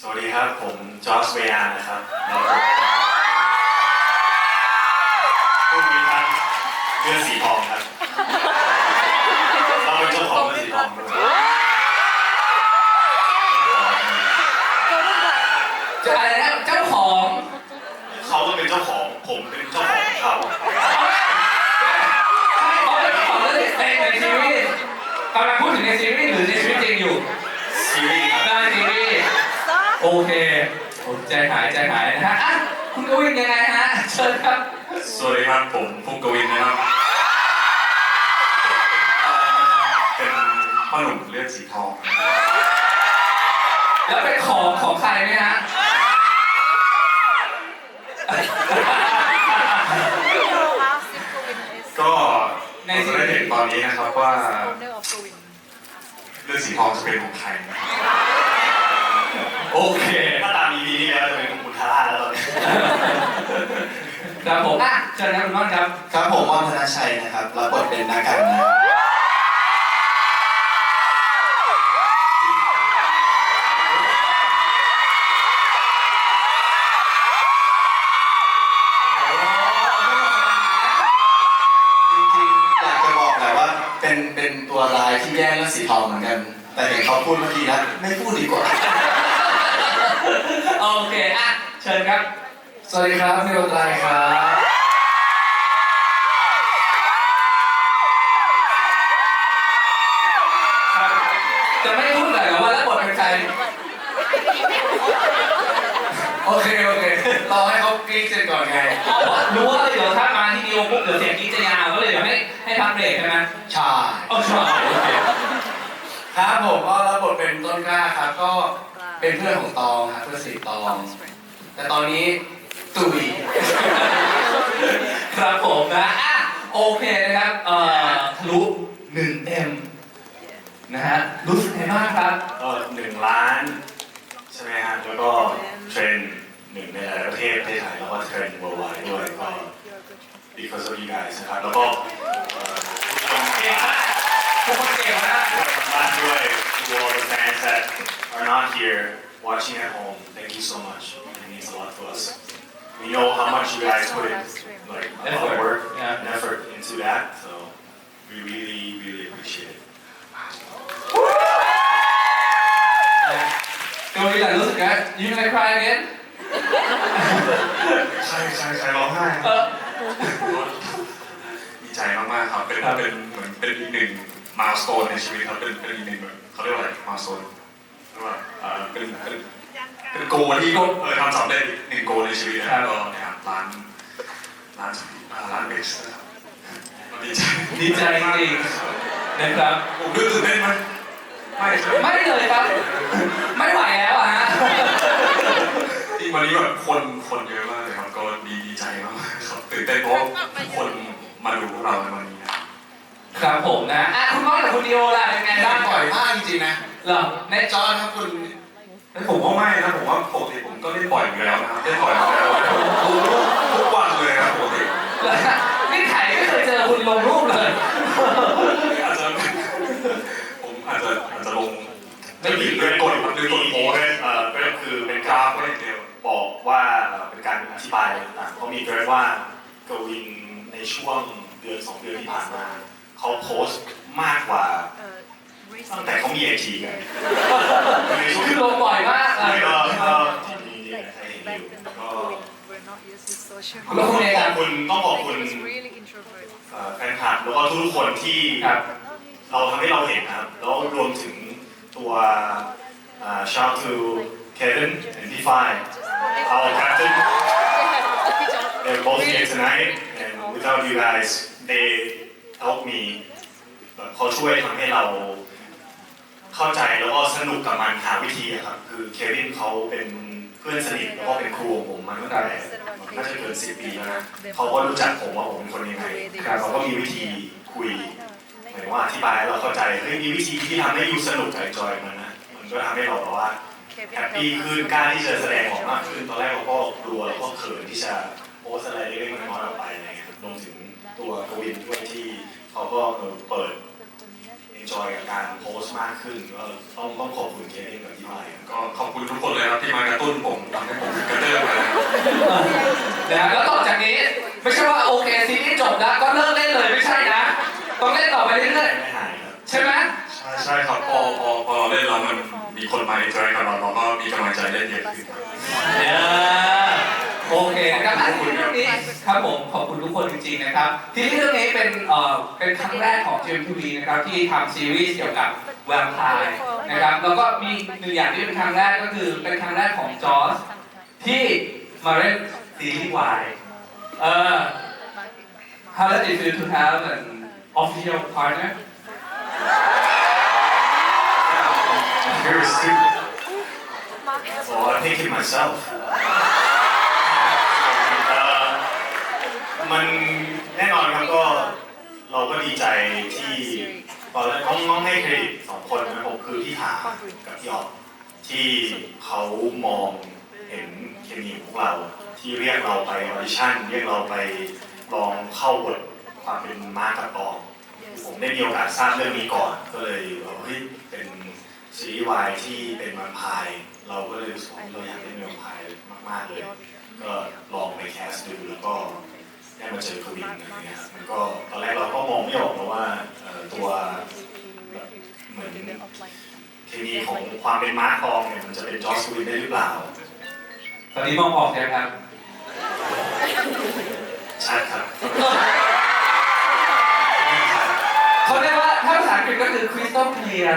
สวัสดีครับ ผมจอร์จเวียานะครับเราผู้มีทั้งเลือดสีทองครับ เราเป็นเจ้าของเลือดสีทองด้วยจะอะไรนะเจ้าของเขาก็เป็นเจ้าของ ผมเป็นเจ้าของเขาเขาเป็นเจ้าของเรื่องในในซีรีส์กำลังพูดถึงในซีรีส์หรือในชีวิตจริงอยู่ซีรีส์ครับได้ซีรีส์ โอเคผมใจหายใจหายนะฮะอะคุณกวินยังไงฮะเชิญครับสวัสดีครับผมภูกวินนะครับ เป็นพ่อหนุ่มเลือดสีทอง แล้วเป็นของของใครไหมฮะก็ในจะได้เห็นตอนนี้นะครับว่าเลือดสีทองจะเป็นของใครนะครับ โอเค ถ้าตาม EP นี้แล้วจะเป็นของคุณทาร่าแล้วตอนนี้ ครับผมอะเชิญนะคุณม่อนครับ ครับผมอ้อมธนชัยนะครับรับบทเป็นนากันนะครับจริงๆอยากจะบอกแหละว่าเป็นเป็นตัวร้ายที่แย่งเรื่องสีทองเหมือนกัน แต่เห็นเขาพูดเมื่อกี้แล้วไม่พูดดีกว่าโอเคอะเชิญครับ สวัสดีครับพี่โรตายครับครับ จะไม่พูดเลยเหรอว่าแล้วบทเป็นใคร โอเค โอเครอให้เขากรี๊ดเสร็จก่อนไงอ๋อรู้ว่าเดี๋ยวถ้ามาที่ดีโอปุ๊บเดี๋ยวเสียงกรีดจะยาวก็เลยเดี๋ยวให้ให้พักเบรกใช่ไหมใช่ โอ้ใช่โอเคครับผมก็รับบทเป็นต้นกล้าครับก็ เป็นเพื่อนของตองครับเพื่อนสนิทตอง Tom's friend. แต่ตอนนี้ตุย ครับผมนะอะโอเคนะครับเอ่อทะลุหนึ่งเอ็มนะฮะรู้สึกไงบ้างครับ ก็หนึ่งล้านใช่ไหมฮะแล้วก็เทรนด์หนึ่งในหลายประเทศประเทศไทยแล้วก็เทรนด์ worldwide ด้วยก็ because of you guys นะครับแล้วก็เอ่อทุกคนเก่งมากทุกคนเก่งมากบ้านด้วย to all the fans that are not here watching at home thank you so much it means a lot to us we know how much you guys put in like a lot of work Yeah. and effort into that so we really really appreciate it ตัวนี้แหละรู้สึกไงยิ้มอะไรคลายเนี้ย ใครใครใครร้องไห้ เออ ดีใจมากๆครับ เป็น ครับ เป็นเหมือนเป็นอีกหนึ่งมาสโตนในชีวิตครับ เป็นเป็นอีกหนึ่งแบบเขาเรียกว่าอะไรมาสโตน เรียกว่าเอ่อเป็นเป็นเป็นโกที่เออทำสำเร็จอีกหนึ่งโกในชีวิตนะครับก็นะครับร้านร้านอ่าร้านเบสนะครับก็ดีใจดีใจจริงๆนะครับ ผมดูตื่นเต้นไหมไม่ครับไม่เลยครับ ไม่ไหวแล้วอะฮะที่วันนี้แบบคนคนเยอะมากเลยครับก็ดีดีใจมากๆครับตื่นเต้นเพราะทุกคนมาดูพวกเราในวันนี้ ครับครับผมนะอะคุณพ่อกับคุณดิโอล่ะเป็นไงบ้างปล่อยมากจริงๆนะเหรอในในจอครับคุณแต่ผมว่าไม่นะผมว่าปกติผมก็ได้ปล่อยอยู่แล้วนะครับได้ปล่อยอยู่แล้วทุกวันเลยครับปกติเหรอนี่ไข่ไม่เคยเจอคุณลงรูปเลยอาจจะผมอาจจะอาจจะลงไม่ผิดด้วยกฎด้วยกฎโพสเอ่อก็คือเป็นกราฟไว้อย่างเดียวบอกว่าเอ่อเป็นการอธิบายต่างๆเขามีเกรดว่ากวินในช่วงเดือนสองเดือนที่ผ่านมา เขาโพสต์มากกว่า Uh, ตั้ง recently, แต่เขามีไอทีกันในช่วงคือลงบ่อยมากอะไม่ก็ก็ที่มีเนี่ย like ใครเห็น back อยู่ in the ก็ Gowin, we're not used to social แล้วคุณ media. เองขออะบคุณต้องขอบ Like คุณ he was really introvert. เอ่อแฟนคลับแล้วก็ทุกๆคนที่ครับเราทำให้เราเห็นนะครับแล้วรวมถึงตัวชาว to Kevin and Defy our captain they're both here tonight and without you guys they help me แบบเขาช่วยทำให้เราเข้าใจแล้วก็สนุกกับมันหาวิธีอะครับคือเควินเขาเป็นเพื่อนสนิทแล้วก็เป็นครูของผมมาตั้งแต่น่าจะเกินสิบปีแล้วนะเขาก็รู้จักผมว่าผมเป็นคนยังไงเขาก็มีวิธีคุยหมายถึงว่าอธิบายให้เราเข้าใจเฮ้ยมีวิธีที่ทำให้ยูสนุกกับจอยมันนะมันก็ทำให้เราแบบว่า Kevin แฮปปี้ helped ขึ้น us กล้าที่จะแสดงออกมากขึ้นตอนแรกเราก็กลัวเราก็เขินที่จะโพสอะไรเล็กๆน้อยๆออกไปอะไรเงี้ยรวมถึงตัวกวินด้วยที่ เขาก็เออเปิด enjoy กับการโพสต์มากขึ้นก็ต้องต้องขอบคุณเควินกับที่มาก็ขอบคุณทุกคนเลยครับที่มาตุ้นผมทำให้ผมกระเตื้องไปแล้วนะแล้วต่อจากนี้ไม่ใช่ว่าโอเคซีรีส์จบแล้วก็เลิกเล่นเลยไม่ใช่นะต้องเล่นต่อไปเรื่อยไม่หายครับๆใช่ไหมใช่ใช่ครับพอพอพอเราเล่นแล้วมันมีคนมาอินเทอร์แอคกับเราเราก็มีกำลังใจเล่นเยอะขึ้นครับ เออ โอเคนะครับอะทีนี้เรื่องนี้ครับผมขอบคุณทุกคนจริงๆนะครับ ทีนี้เรื่องนี้เป็นเอ่อเป็นครั้งแรกของ GMTV นะครับที่ทำซีรีส์เกี่ยวกับแวมไพร์นะครับแล้วก็มีหนึ่งอย่างที่เป็นครั้งแรกก็คือเป็นครั้งแรกของจอร์จที่มาเล่นซีรีส์วายเออ How does it feel to have an official partner? I'm very stupid well I think it myself มันแน่นอนครับก็เราก็ดีใจที่ตอนแรกต้องต้องให้เครดิตสองคนนะผมคือพี่ถากับพี่ออฟที่เขามองเห็นเคมีของพวกเรา ที่เรียกเราไปออดิชั่นเรียกเราไปลองเข้าบทความเป็นมาร์กกับตองผมได้มีโอกาสทราบเรื่องนี้ก่อน ก็เลยเฮ้ยเป็นซีรีส์วายที่เป็นวันพาย เราก็เลยรู้สึกว่าเราอยากเล่นวันพายมากๆเลย ก็ลองไปแคสดูแล้วก็ ได้มาเจอกวินอะไรเงี้ยครับมันก็ตอนแรกเราก็มองไม่ออกนะว่าเอ่อตัวแบบเหมือนเคมีของความเป็นม้าทองเนี่ยมันจะเป็นจอร์จวินได้หรือเปล่า ตอนนี้มองออกแล้วครับใช่ครับเขาเรียกว่าถ้าภาษาอังกฤษก็คือ crystal clear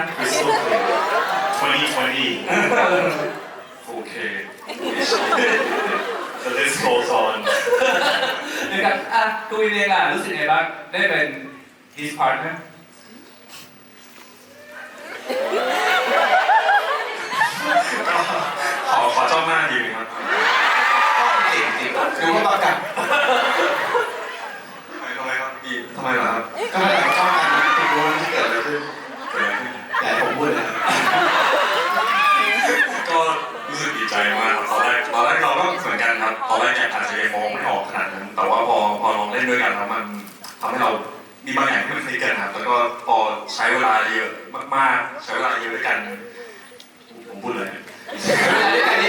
2020โอเค the list goes on นะครับอะกูวินเองล่ะรู้สึกไงบ้างได้เป็น his partner ขอขอจ้องหน้าทีนึงครับจริงจริงดูว่าประกาศทำไมทำไมครับพี่ทำไมล่ะครับก็ไม่ได้เข้ากันติดรู้ที่เกิดอะไรขึ้นเกิดอะไรขึ้นแต่ผมพูดเลยก็รู้สึกดีใจมากครับตอนแร ก็เหมือนกันครับตอนแรกอาจจะยังมองไม่ออกขนาดนั้น แต่ว่าพอพอลองเล่นด้วยกันแล้วมันทำให้เรามีบางอย่างที่มันคลิกกันครับแล้วก็พอใช้เวลาเยอะมากๆ ใช้เวลาเยอะด้วยกัน ผมพูดเลยใ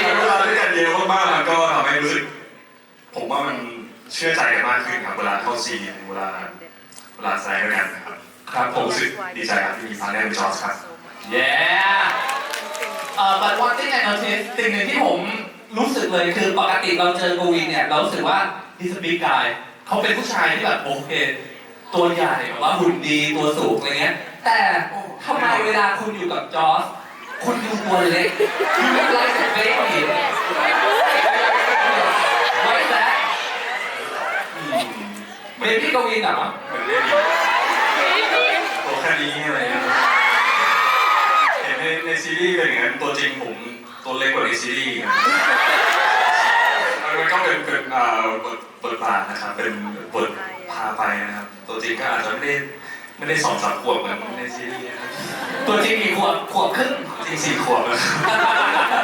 ช้เวลาด้วยกันเยอะมากๆแล้วก็ทำให้รู้สึกผมว่ามันเชื่อใจกันมากขึ้นครับเวลาเข้าซีนเวลาเวลาแสดงด้วยกันครับครับผมรู้สึกดีใจครับที่มีพาร์ทเนอร์เป็นจอร์จครับ yeah เอ่อ but one thing I noticed สิ่งหนึ่งที่ผม รู้สึกเลยคือปกติเราเจอกูวินเนี่ย เรารู้สึกว่า he's a big guy เขาเป็นผู้ชายที่แบบโอเค ตัวใหญ่แบบว่าหุ่นดีตัวสูงอะไรเงี้ย แต่ทำไมเวลาคุณอยู่กับจอร์จคุณดูตัวเล็ก you look like a baby Why is that เบบี้กวินเหรอเหมือนเล่นตัวแค่นี้อะไรเงี้ยเห็นในในซีรีส์เป็นอย่างนั้นตัวจริงผม ตัวเล็กกว่าในซีรีส์ครับมันก็เป็นเป็นอ่าบทบทบาทนะครับ เป็นบทพาไปนะครับ ตัวจริงก็อาจจะไม่ได้ไม่ได้สองสามขวบเหมือนในซีรีส์นะครับตัวจริงกี่ขวบขวบครึ่ง จริงสี่ขวบนะครับ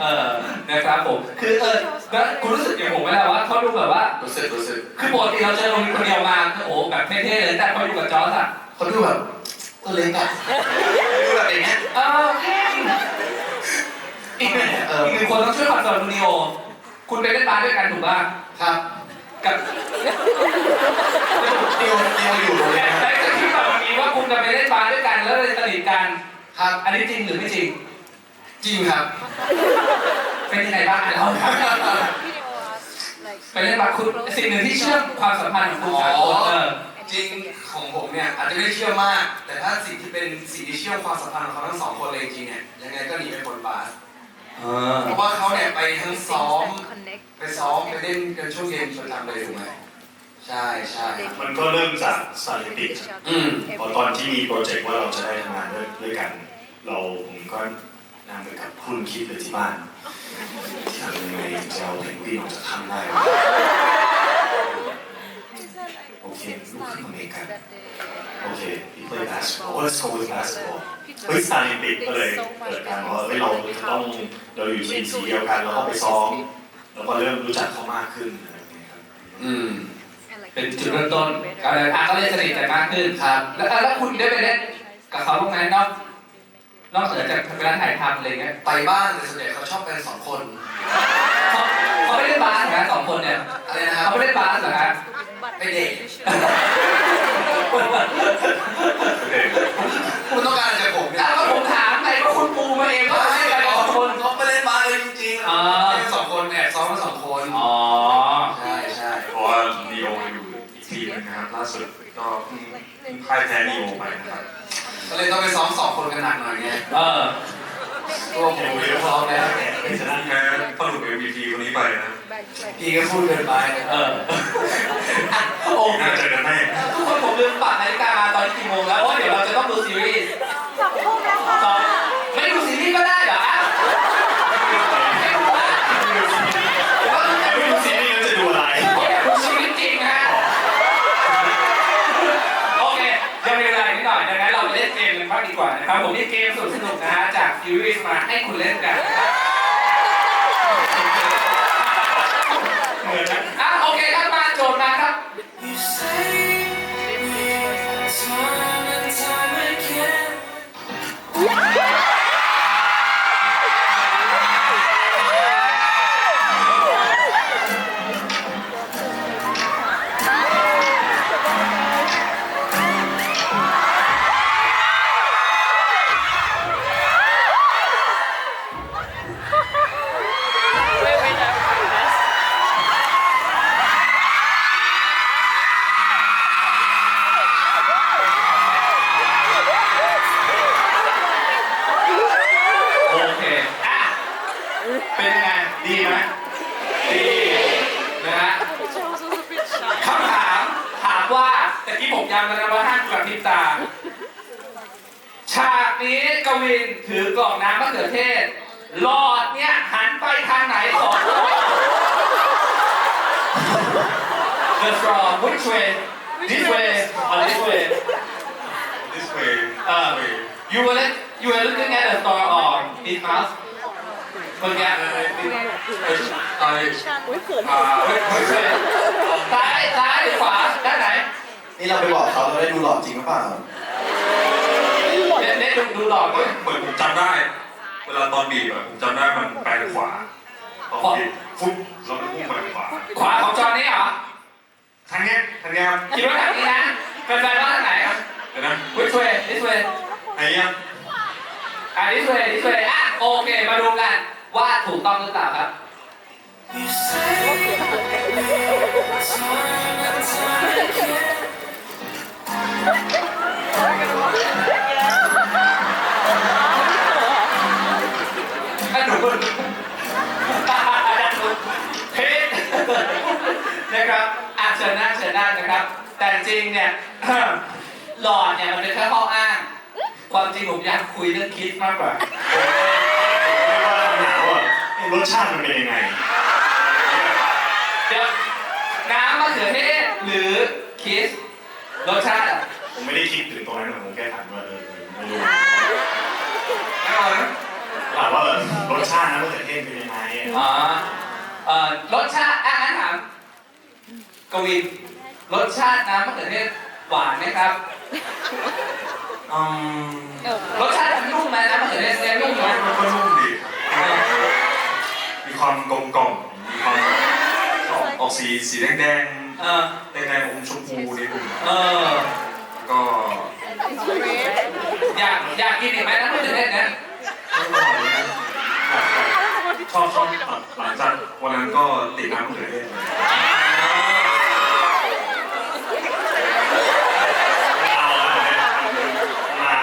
เออนะครับผม คือเออแล้วคุณรู้สึกอย่างผมไหมล่ะว่าเขาดูแบบว่า รู้สึกรู้สึก คือปกติเราเจอคนคนเดียวมาคือโอ้แบบเท่ๆเลยแต่พออยู่กับจอร์จอะเขาดูแบบตัวเล็กอะดูแบบอย่างเงี้ยเออ อีกหนึ่งเออ อีกหนึ่งคนต้องช่วยคอนเฟิร์มคุณนิโอ คุณไปเล่นบาสด้วยกันถูกป่ะ ครับกับเดียวเดียวอยู่ตรงแต่นี้แต่จะคิดแบบวันนี้ว่าคุณจะไปเล่นบาสด้วยกันแล้วเลยสนิทกัน ครับ อันนี้จริงหรือไม่จริง จริงครับ เป็นยังไงบ้างอะเล่าให้ฟังไปเล่นบาสคุณสิ่งหนึ่งที่เชื่อมความสัมพันธ์ของคุณสามคนเออ จริงของผมเนี่ยอาจจะไม่ได้เชื่อมาก แต่ถ้าสิ่งที่เป็นสิ่งที่เชื่อมความสัมพันธ์ของเขาทั้งสองคนเลยจริงๆเนี่ยยังไงก็หนีไม่พ้นบาส เพราะว่าเขาเนี่ยไปทั้งซ้อม ไปซ้อมไปเล่นกันช่วงเย็นประจำเลยถูกไหมใช่ใช่ครับมันก็เริ่มจากสถิติอืมพอตอนที่มีโปรเจกต์ว่าเราจะได้ทำงานด้วยด้วยกัน เราผมก็นั่งไปกับคุณคิดเลยที่บ้านที่ทำยังไงถึงจะเอาเพนกวินออกจากถ้ำได้วะโอเคลุกขึ้นมาเมกัน โอเค we play basketball let's go with basketball เฮ้ยสตาร์ลิมปิกก็เลยเกิดการว่าเฮ้ยเราจะต้องเราอยู่ทีมสีเดียวกันเราก็ไปซ้อมแล้วก็เริ่มรู้จักเขามากขึ้นอะไรอย่างเงี้ยครับอืม เป็นจุดเริ่มต้นก็เลยอะก็เลยสนิทกันมากขึ้นครับ แล้วแล้วคุณได้ไปเล่นกับเขาบ้างไหมเนาะนอกเหนือจากเวลาถ่ายทำอะไรเงี้ยไปบ้านแต่ส่วนใหญ่เขาชอบไปสองคนเขาเขาไม่ได้บาสนะสองคนเนี่ยอะไรนะครับเขาไม่ได้บาสเหรอครับ สุดก็เพิ่งเพิ่งพ่ายแพ้ลีโอไปนะครับ ก็เลยต้องไปซ้อมสองคนกันหนักหน่อยไงเออตัวผมไม่ได้พร้อมแล้วชนะแพ้ปลุก MVP คนนี้ไปนะพี่ก็พูดเกินไปเอออะโอเคน่าเจอกันแน่ทุกคนผมลืมปัดนาฬิกามาตอนนี้กี่โมงแล้วเพราะว่าเดี๋ยวเราจะต้องดูซีรีส์สองทุ่มแล้วค่ะ ไม่ดูซีรีส์ก็ได้เหรออะไม่ดูอะ แต่ไม่รู้สินี่จะดูอะไร ดูชีวิตจริงฮะโอเคยังมีเวลาอีกนิดหน่อยดังนั้นเราไปเล่นเกมกันบ้างดีกว่านะครับผมมีเกมสนุกๆนะฮะจาก ซีรีส์มาให้คุณเล่นกัน เขือเทศ หลอดเนี่ยหันไปทางไหนสองตัว The straw which way this way or this way this way Uh, you were look- you were looking at the store or his mouth เมื่อกี้ I อ่าซ้ายซ้ายหรือขวาด้านไหน นี่เราไปบอกเขาเราได้ดูหลอดจริงหรือเปล่าเน้นเน้นดูดูหลอดเหมืด้อวนยเหมือนผมจำได้ เวลาตอนบีบอะผมจำได้มันไปทางขวาตอนบีบฟุ๊บแล้วมันพุ่งไปทางขวาขวาของจอนี่เหรอทางเนี้ยทางเนี้ยครับคิดว่าทางนี้นะเป็นแฟนว่าทางไหนครับเดี๋ยวนะ which way this way ไอ้ยังอะ this way this way อะโอเคมาดูกันว่าถูกต้องหรือเปล่าครับอะ นะครับอะเชิญหน้าเชิญหน้านะครับ แต่จริงเนี่ย หลอดเนี่ยมันเป็นแค่ข้ออ้าง ความจริงผมอยากคุยเรื่องคิดมากกว่าเรียกว่าหนาวอะรสชาติมันเป็นยังไงเดี๋ยวน้ำมะเขือเทศหรือคิสรสชาติอะผมไม่ได้คิดถึงตรงนั้นนะผมแค่ถามว่าเออไม่รู้ไม่เอานะถามว่าเออรสชาติน้ำมะเขือเทศเป็นยังไงอะอ๋อเอ่อรสชาติอะงั้นถาม กวิน รสชาติน้ำมะเขือเทศหวานไหมครับอืมรสชาติมันนุ่มไหมน้ำมะเขือเทศเนี่ยนุ่มไหมมันก็นุ่มดีครับมีความกลมกล่อมมีความออกออกสีสีแดงแดงเออแดงแดงๆอมชมพูนิดนึงเออ ก็อยากอยากกินอีกไหมน้ำมะเขือเทศเนี่ยชอบชอบหลังจากวันนั้นก็ติดน้ำมะเขือเทศเลย เอาละเนี่ยมา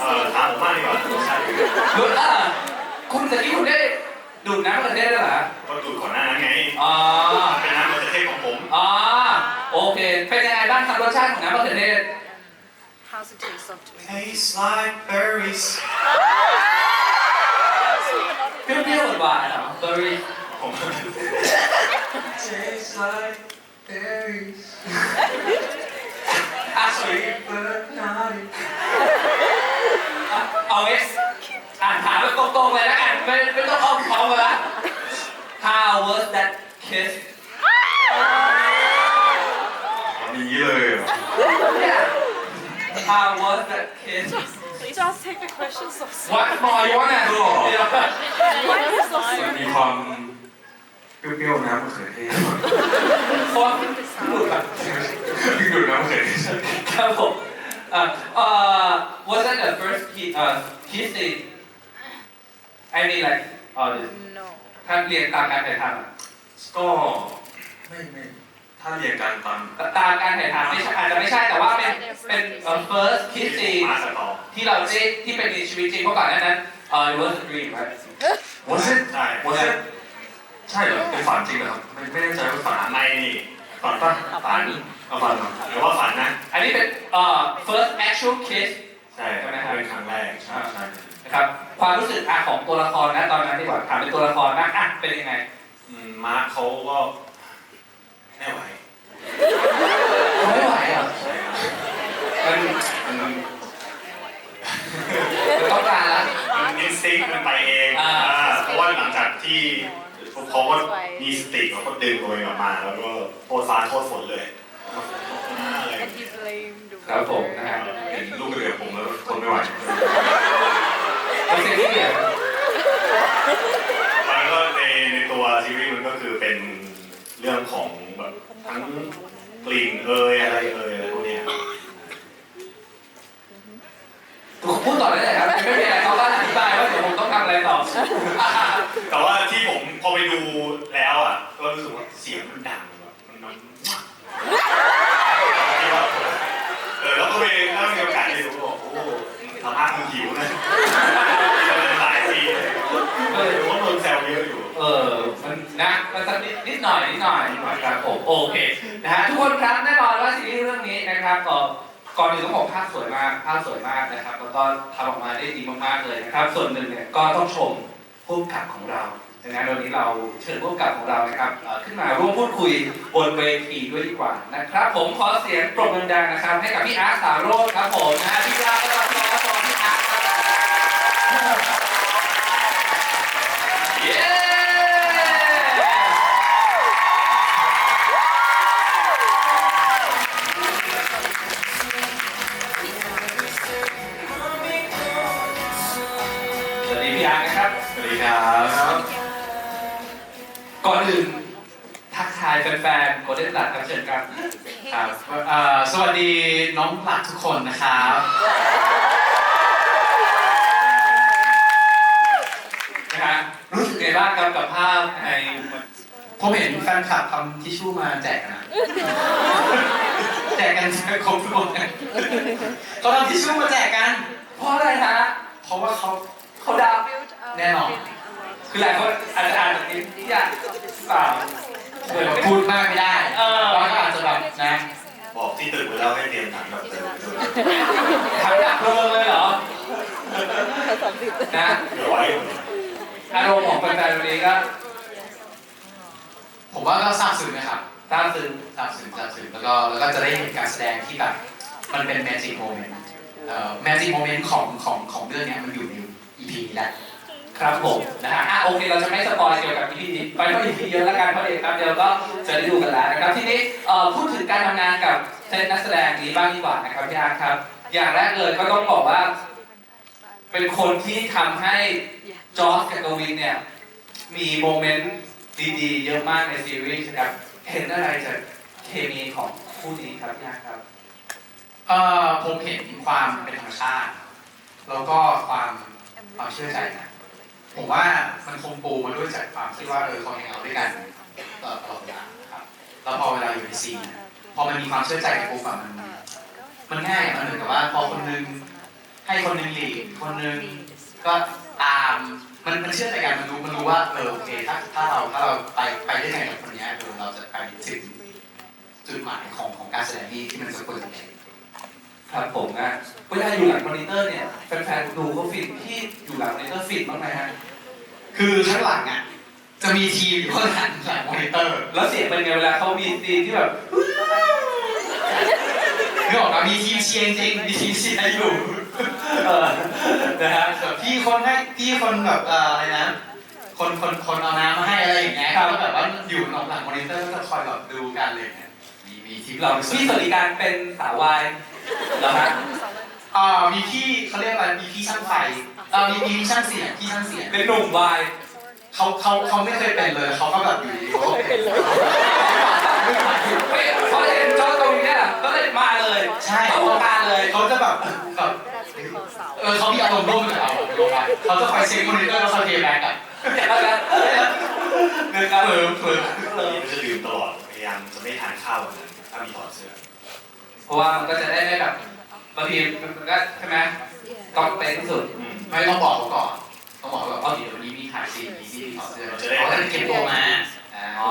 เออถา มผมมากดีกว่ารสชาติเป็นยังไงรสเออคุณตะกี้คุณได้ดูดน้ำมะเขือเทศด้วยเหรอก็ดูก่อนหน้านั้นไงอ๋อเป็นน้ำมะเขือเทศของผมอ๋อโอเค เป็นยังไงบ้างครับรสชาติของน้ำมะเขือเทศ How's the taste of tomato? Tastes like berries เปรี้ยวๆหวานๆเหรอเบอร์รี่ผม Tastes like berries อะ sweet but naughty อะ เอาเอสอ่านถามแบบตรงๆเลยแล้วกันไม่ไม่ต้องอ้อมค้อมกันละ How was that kiss อันนี้เลยเหรอเนี่ย How was that kiss Josh take the question so วัดบอยวัดน่ะดูเดี๋ยว Why is it so มันมีความเปรี้ยวๆน้ำมะเขือเทศฟอนหลุดแบบดูดน้ำมะเขือเทศ ครับผม เอ่อเอ่อ was that the first kiss เอ่อ kiss scene I mean like เอ่อ No. ท่านเรียนตามการถ่ายทำอะก็ไม่ไม่ถ้าเรียนการตามตามการถ่ายทำไม่ใช่อาจจะไม่ใช่แต่ว่าเป็นเป็นเอ่อ first kiss scene มาสตอ ที่เราได้ที่เป็นในชีวิตจริงเพราะก่อนหน้านั้นเอ่อ it was a dream right was it ใช่ was it ใช่เหรอเป็นฝันจริงเหรอครับไม่ไม่แน่ใจว่าฝันฝันในนี่ ฝันป่ะฝันเอาฝันเหรอหรือว่าฝันนะ อันนี้เป็นเอ่อ first actual kiss ใช่เป็นครั้งแรกใช่ใช่นะครับ ความรู้สึกอะของตัวละครนะตอนนั้นดีกว่าถามเป็นตัวละครนะอะเป็นยังไง อืมมาร์คเขาก็ไม่ไหวไม่ไหวเหรอใช่ครับมันมันมันต้องการละ มันอินสติ้งมันไปเองอ่า อ่าเพราะว่าหลังจากที่ เขาก็มีสติเขาก็ดึงตัวเองออกมาแล้วก็โทษฟ้าโทษฝนเลยอะไร And he blamed the ครับผมนะฮะเห็นลูกเรือผมแล้วทนไม่ไหวเป็นสิ่งที่เดียวแล้วก็ในในตัวซีรีส์มันก็คือเป็นเรื่องของแบบทั้งกลิ่นเอยอะไรเอยอะไรพวกเนี้ยพูดต่อได้เลยครับไม่เป็นไร แต่ว่าที่ผมพอไปดูแล้วอะ ก็รู้สึกว่าเสียงมันดังแบบมันมันเออแล้วก็ไปถ้ามีโอกาสได้ดูบอกโอ้สภาพมึงหิวนะหลายทีเลยเออผมว่าโดนแซวเยอะอยู่ เออ มันนะมันสักนิดนิดหน่อยนิดหน่อยนิดหน่อยครับผมโอเคนะฮะทุกคนครับแน่นอนว่าซีรีส์เรื่องนี้นะครับก็ ก่อนอื่นต้องบอกภาพสวยมากภาพสวยมากนะครับ แล้วก็ทำออกมาได้ดีมากๆเลยนะครับ ส่วนหนึ่งเนี่ยก็ต้องชมผู้กำกับของเราดังนั้นวันนี้เราเชิญผู้กำกับของเรานะครับขึ้นมาร่วมพูดคุยบนเวทีด้วยดีกว่านะครับ ผมขอเสียงปรบมือดังนะครับ ให้กับพี่อาร์ตสาโรจน์ครับผมนะฮะพี่อาร์ต น้องหลักทุกคนนะครับ นะฮะรู้สึกไงบ้างครับกับภาพในผมเห็นแฟนคลับทำทิชชู่มาแจกนะ แจกกันครบทุกคนนะเขาทำทิชชู่มาแจกกัน เพราะอะไรฮะเพราะว่าเขาเขาดาว build up Nè nọ. feeling away คือหลายคนอาจจะอ่านแบบนี้ที่อยากเปล่าเหมือนพูดมากไม่ได้เออเราก็อาจจะแบบนะ บอกที่ตึกไว้แล้วให้เตรียมถังแบบเติมด้วยทำดักเพลิงเลยเหรอนะเดี๋ยวไว้อารมณ์ของแฟนๆวันนี้ก็ผมว่าก็ซาบซึ้งนะครับตามซึ้งซาบซึ้งซาบซึ้งแล้วก็แล้วก็จะได้เห็นการแสดงที่แบบมันเป็นแมจิกโมเมนต์เอ่อแมจิกโมเมนต์ของของของเรื่องเนี้ยมันอยู่ใน EP นี้แหละ ครับผมนะฮะอะโอเคเราจะไม่สปอยเกี่ยวกับ EP นี้ไปเพราะ EP เยอะแล้วกันเพราะเดี๋ยวครับเดียวก็จะได้ดูกันแล้วนะครับทีนี้เอ่อพูดถึงการทำงานกับเซตนักแสดงนี้บ้างดีกว่านะครับพี่อาร์ตครับ อย่างแรกเลยก็ต้องบอกว่า เป็นคนที่ทำให้จอร์จกับกวินเนี่ย มีโมเมนต์ดีๆ เยอะมากในซีรีส์นะครับ เห็นอะไรจากเคมีของคู่นี้ครับพี่อาร์ตครับ เอ่อผมเห็นความเป็นธรรมชาติ แล้วก็ความความเชื่อใจนะ ผมว่ามันคงปูมาด้วยจากความที่ว่าเออเขาแข่งเอาด้วยกันตลอดตลอดเวลาครับแล้วพอเวลาอยู่ในซีนพอมันมีความเชื่อใจกันปุ๊บอะมันมันง่ายมันเหมือนกับว่าพอคนนึงให้คนนึงหลีกคนนึงก็ตามมันมันเชื่อใจกันมันรู้มันรู้ว่าเออโอเคถ้าถ้าเราถ้าเราไปไปได้ไงกับคนเนี้ยเออเราจะไปถึงจุดหมายของของการแสดงที่ที่มันจะควรจะเป็น ครับผมนะเวลาอยู่หลังมอนิเตอร์เนี่ยแฟนๆดูเขาฟิตที่อยู่หลังมอนิเตอร์ฟิตบ้างไหมฮะคือข้างหลังอะจะมีทีมอยู่ข้างหลังหลังมอนิเตอร์ แล้วเสียงเป็นไงเวลาเขามีซีนที่แบบนึกออกมามีทีมเชียร์จริงมีทีมเชียร์อยู่เออนะฮะแบบพี่คนให้พี่คนแบบเอ่ออะไรนะคนคนคนเอาน้ำมาให้อะไรอย่างเงี้ยครับก็แบบว่าอยู่หลังหลังมอนิเตอร์ก็จะคอยแบบดูกันเลยเนี่ยมีมีทีมเราเราพี่สวัสดิการเป็นสาววาย เหรอฮะเอ่อมีพี่เขาเรียกอะไรมีพี่ช่างไฟเอ่อมีมีพี่ช่างเสียงพี่ช่างเสียงเป็นหนุ่มวายเขาเขาเขาไม่เคยเป็นเลยเขาก็แบบอยู่ดีๆเขาก็เป็นเลยไม่เขาเห็นจอตรงนี้เนี่ยก็เลยมาเลยใช่เข้าวงการเลยเขาจะแบบแบบเออเขามีอารมณ์ร่วมกับเราลงไปเขาจะคอยเช็คมอนิเตอร์แล้วเขาเทแบ็กอะเดี๋ยวนะเดินกันเผลอเผลอก็จะดื่มตลอดพยายามจะไม่ทานข้าววันนั้นถ้ามีถอดเสื้อเพ ราะว่ามันก็จะได้ไม่แบบบางทีมันก็ใช่ไหมต้องเป็นที่สุดอืมไม่ต้องบอกเขาก่อนต้องบอกเขาก่อนว่าเดี๋ยววันนี้มีขายซีนมีซีนถอดเสื้อเขาจะเก็บตัวมาอ่าอ๋อ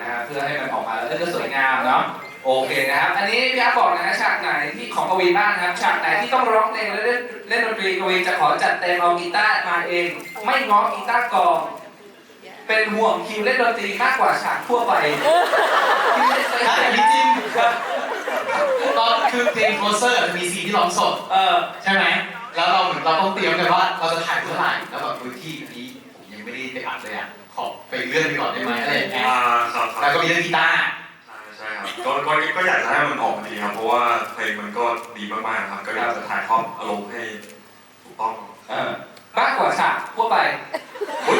นะครับเพื่อให้มันออกมาแล้วก็สวยงามเนาะโอเคนะครับ อันนี้พี่อาร์ตบอกนะฮะฉากไหนที่ของกวีบ้างนะครับฉากไหนที่ต้องร้องเพลงและเล่นเล่นดนตรีกวีจะขอจัดเต็มเอากีตาร์มาเอง ไม่ง้อกีตาร์กลองเป็นห่วงคิวเล่นดนตรีมากกว่าฉากทั่วไปที่ไม่เคยถ้าเห็แต่นจริงๆตอน คือเพลงโคเซอร์จะมีซีนที่ร้องสด เออ ใช่ไหม แล้วเราเหมือนเราต้องเตรียมกันว่าเราจะถ่ายเมื่อไหร่ แล้วแบบพื้นที่อันนี้ผมยังไม่ได้ไปอัดเลยอะ ขอไปเลื่อนไปก่อนได้ไหมอะไรอย่างเงี้ย อ่าครับคแล้วรับก็มีเรื่องกีตาร์ใช่ใช่ครับก็ก็ก็อยากจะให้มันออกมาดีครับ เพราะว่าเพลงมันก็ดีมากๆครับ ก็อยากจะถ่ายทอดอารมณ์ให้ถูกต้อง เออมากกว่าฉากทั่วไปอุ๊ย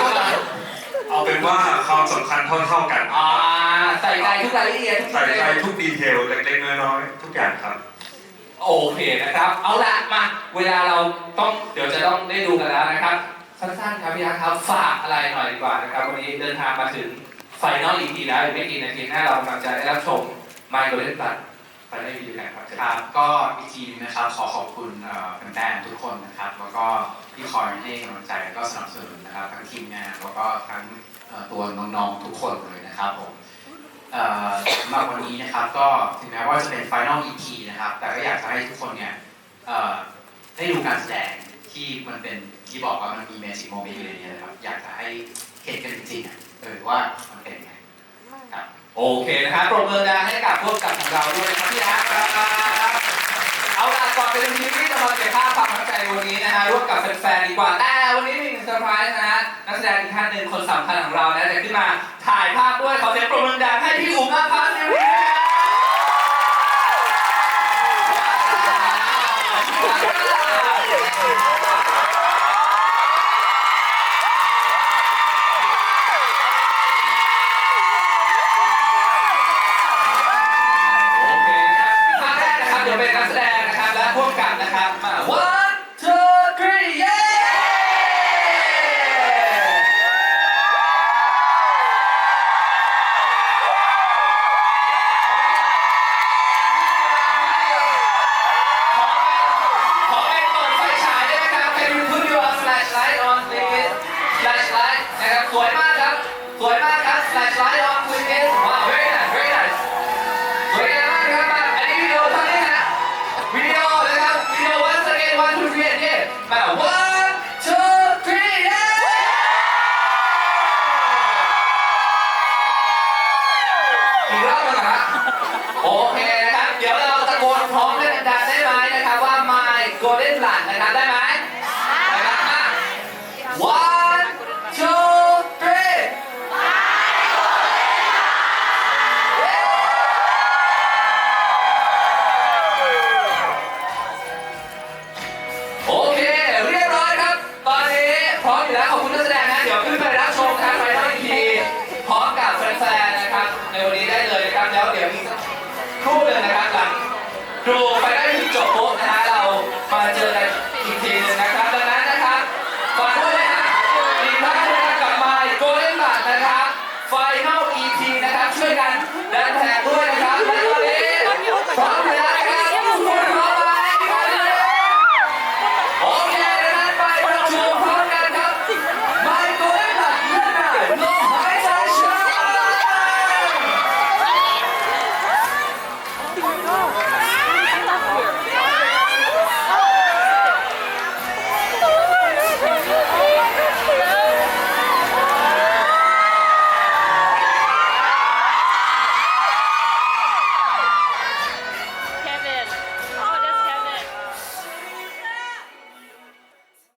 เอาเป็นว่าความสำคัญเท่าๆกัน อ่า ใส่ใจทุกรายละเอียดทุกใส่ดีใจเทลทุกดีเทลเล็กๆน้อยๆทุกอย่างครับ โอเคนะครับ เอาละมา เวลาเราต้องเดี๋ยวจะต้องได้ดูกันแล้วนะครับ สั้นๆครับพี่อาครับ ฝากอะไรหน่อยดีกว่านะครับ วันนี้เดินทางมาถึงไฟนอลอีพีแล้วอีกไม่กี่นาทีหน้าเรากำลังจะได้รับชม My Golden Blood ไฟนอลอีพีกันครับครับก็อีกทีนึงนะครับขอขอบคุณแฟนๆทุกคนนะครับ แล้วก็ที่คอยให้กำลังใจแล้วก็สนับสนุนนะครับทั้งทีมงานแล้วก็ทั้งตัวน้องๆทุกคนเลยนะครับผม สำหรับวันนี้นะครับก็ถึงแม้ว่าจะเป็น Final EP นะครับ แต่ก็อยากจะให้ทุกคนเนี่ยเอ่อได้ดูการแสดงที่มันเป็นที่บอกว่ามันมี Magic Moment อยู่ในนี้นะครับ อยากจะให้เห็นกันจริงๆอะเออว่ามันเป็นยังไงครับโอเคนะครับปรบมือดังให้กับพวกกับของเราด้วยนะครับพี่อาร์ตครับ เอาล่ะก่อนไปถึงทีที่จะมาเก็บภาพความประทับใจวันนี้นะฮะร่วมกับแฟนๆดีกว่า แต่วันนี้มีหนึ่งเซอร์ไพรส์นะฮะนักแสดงอีกท่านหนึ่งคนสำคัญของเรานะจะขึ้นมาถ่ายภาพด้วยขอเสียงปรบมือดังให้พี่อุ๋มอาภาสิว